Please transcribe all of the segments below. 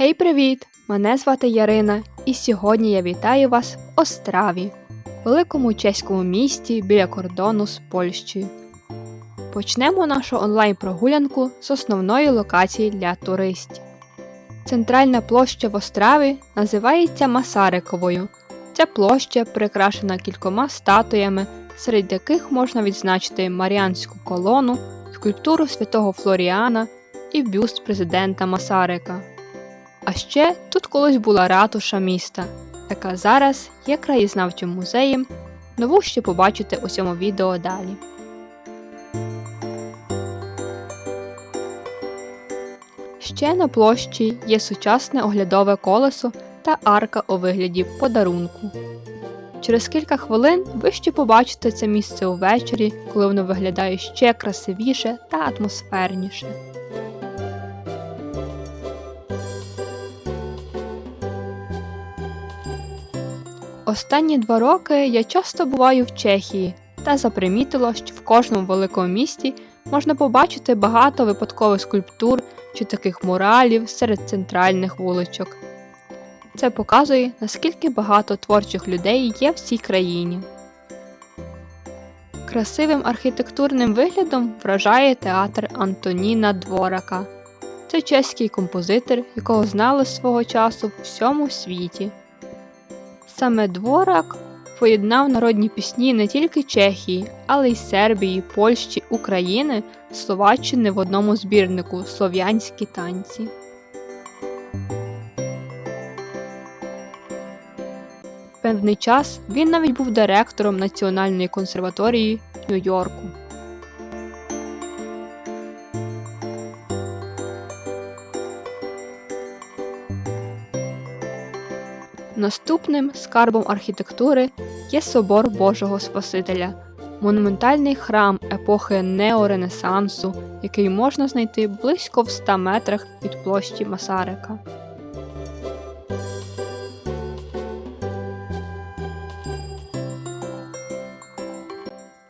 Гей, привіт! Мене звати Ярина, і сьогодні я вітаю вас в Остраві, великому чеському місті біля кордону з Польщею. Почнемо нашу онлайн-прогулянку з основної локації для туристів. Центральна площа в Остраві називається Масариковою. Ця площа прикрашена кількома статуями, серед яких можна відзначити Маріанську колону, скульптуру святого Флоріана і бюст президента Масарика. А ще тут колись була ратуша міста, яка зараз є краєзнавчим музеєм. Нову ще побачите у цьому відео далі. Ще на площі є сучасне оглядове колесо та арка у вигляді подарунку. Через кілька хвилин ви ще побачите це місце увечері, коли воно виглядає ще красивіше та атмосферніше. Останні два роки я часто буваю в Чехії та запримітила, що в кожному великому місті можна побачити багато випадкових скульптур чи таких муралів серед центральних вуличок. Це показує, наскільки багато творчих людей є в цій країні. Красивим архітектурним виглядом вражає театр Антоніна Дворака. Це чеський композитор, якого знали свого часу в всьому світі. Саме Дворак поєднав народні пісні не тільки Чехії, але й Сербії, Польщі, України, Словаччини в одному збірнику Слов'янські танці. Певний час він навіть був директором Національної консерваторії Нью-Йорку. Наступним скарбом архітектури є собор Божого Спасителя, монументальний храм епохи неоренесансу, який можна знайти близько в 100 метрах від площі Масарика.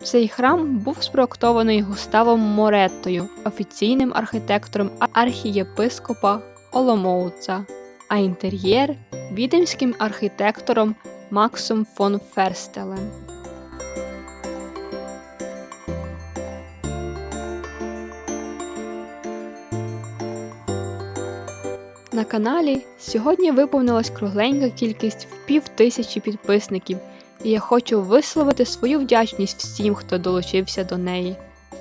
Цей храм був спроектований Густавом Мореттою, офіційним архітектором архієпископа Оломоуца, а інтер'єр віденським архітектором Максом фон Ферстелем. На каналі сьогодні виповнилась кругленька кількість в пів тисячі підписників, і я хочу висловити свою вдячність всім, хто долучився до неї.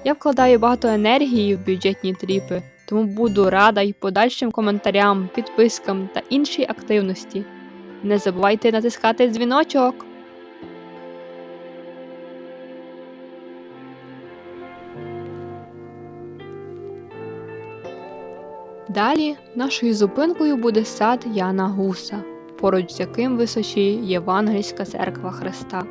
Я вкладаю багато енергії в бюджетні тріпи, тому буду рада й подальшим коментарям, підпискам та іншій активності. Не забувайте натискати дзвіночок. Далі нашою зупинкою буде сад Яна Гуса, поруч з яким височіє Євангельська церква Христа.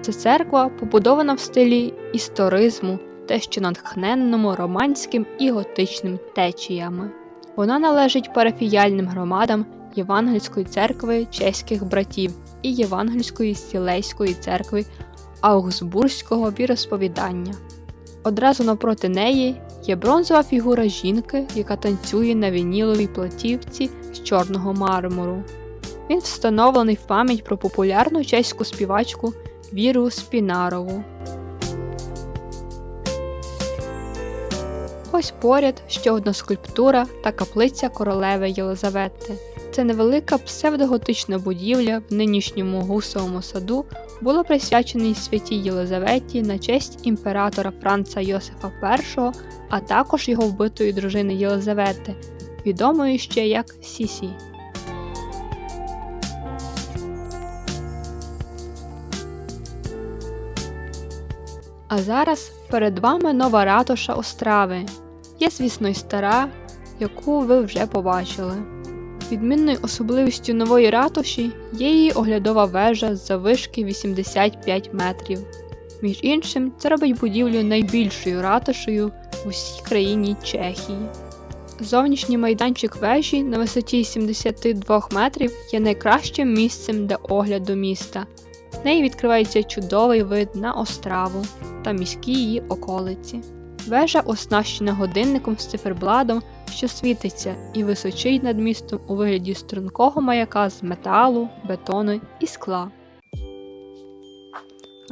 Ця церква побудована в стилі історизму, те, що натхненному романським і готичним течіями. Вона належить парафіяльним громадам Євангельської церкви чеських братів і Євангельської Сілейської церкви Аугсбурзького віросповідання. Одразу навпроти неї є бронзова фігура жінки, яка танцює на вініловій платівці з чорного мармуру. Він встановлений в пам'ять про популярну чеську співачку Віру Спінарову. Ось поряд ще одна скульптура та каплиця королеви Єлизавети. Це невелика псевдоготична будівля в нинішньому гусовому саду була присвячена святій Єлизаветі на честь імператора Франца Йосифа І, а також його вбитої дружини Єлизавети, відомої ще як Сісі. А зараз перед вами нова ратуша Острави. Є, звісно, й стара, яку ви вже побачили. Відмінною особливістю нової ратуші є її оглядова вежа з завишки 85 метрів. Між іншим, це робить будівлю найбільшою ратушею в усій країні Чехії. Зовнішній майданчик вежі на висоті 72 метрів є найкращим місцем для огляду міста. З неї відкривається чудовий вид на Остраву та міські її околиці. Вежа оснащена годинником з цифербладом що світиться і височить над містом у вигляді стрункого маяка з металу, бетону і скла.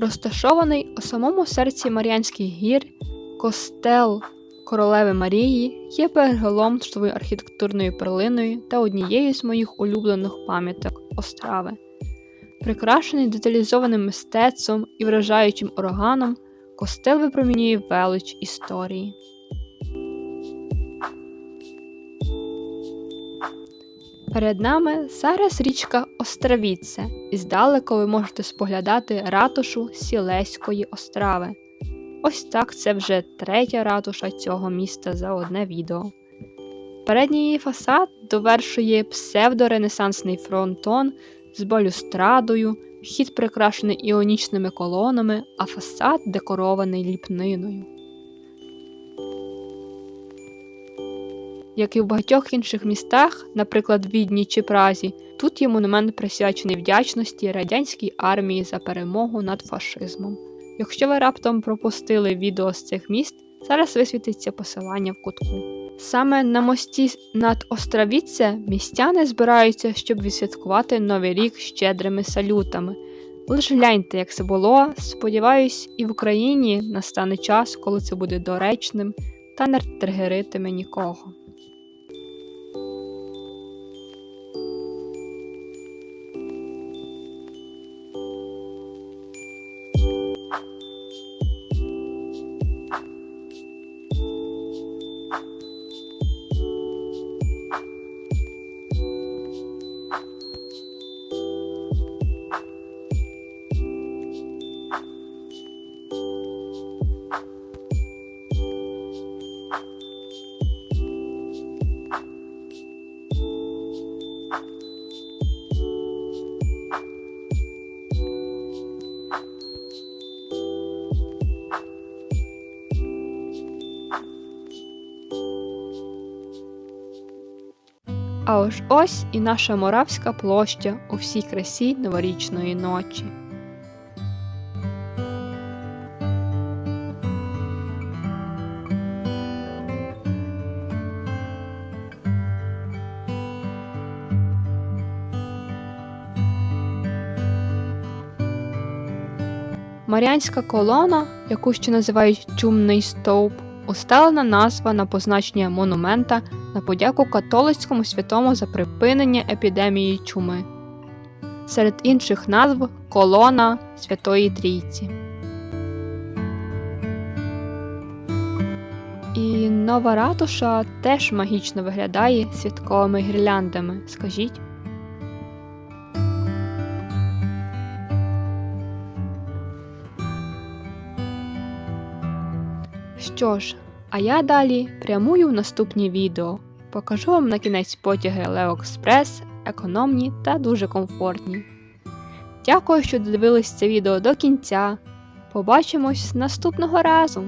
Розташований у самому серці Мар'янських гір, костел Королеви Марії є переголомшовою архітектурною перлиною та однією з моїх улюблених пам'яток Острави. Прикрашений деталізованим мистецтвом і вражаючим органом, костел випромінює велич історії. Перед нами зараз річка Островіце, і здалеку ви можете споглядати ратушу Сілеської Острави. Ось так це вже третя ратуша цього міста за одне відео. Передній її фасад довершує псевдоренесансний фронтон з балюстрадою, вхід прикрашений іонічними колонами, а фасад декорований ліпниною. Як і в багатьох інших містах, наприклад, Відні чи Празі, тут є монумент присвячений вдячності радянській армії за перемогу над фашизмом. Якщо ви раптом пропустили відео з цих міст, зараз висвітиться посилання в кутку. Саме на мості над Островіце містяни збираються, щоб відсвяткувати Новий рік щедрими салютами. Лише гляньте, як це було. Сподіваюсь, і в Україні настане час, коли це буде доречним та не тригеритиме нікого. А ось ось і наша Моравська площа у всій красі новорічної ночі. Маріанська колона, яку ще називають Чумний стовп, усталена назва на позначення монумента на подяку католицькому святому за припинення епідемії чуми. Серед інших назв колона Святої Трійці. І нова ратуша теж магічно виглядає святковими гірляндами. Скажіть. Що ж, а я далі прямую в наступні відео. Покажу вам на кінець потяги Leo Express, економні та дуже комфортні. Дякую, що додивились це відео до кінця. Побачимось наступного разу!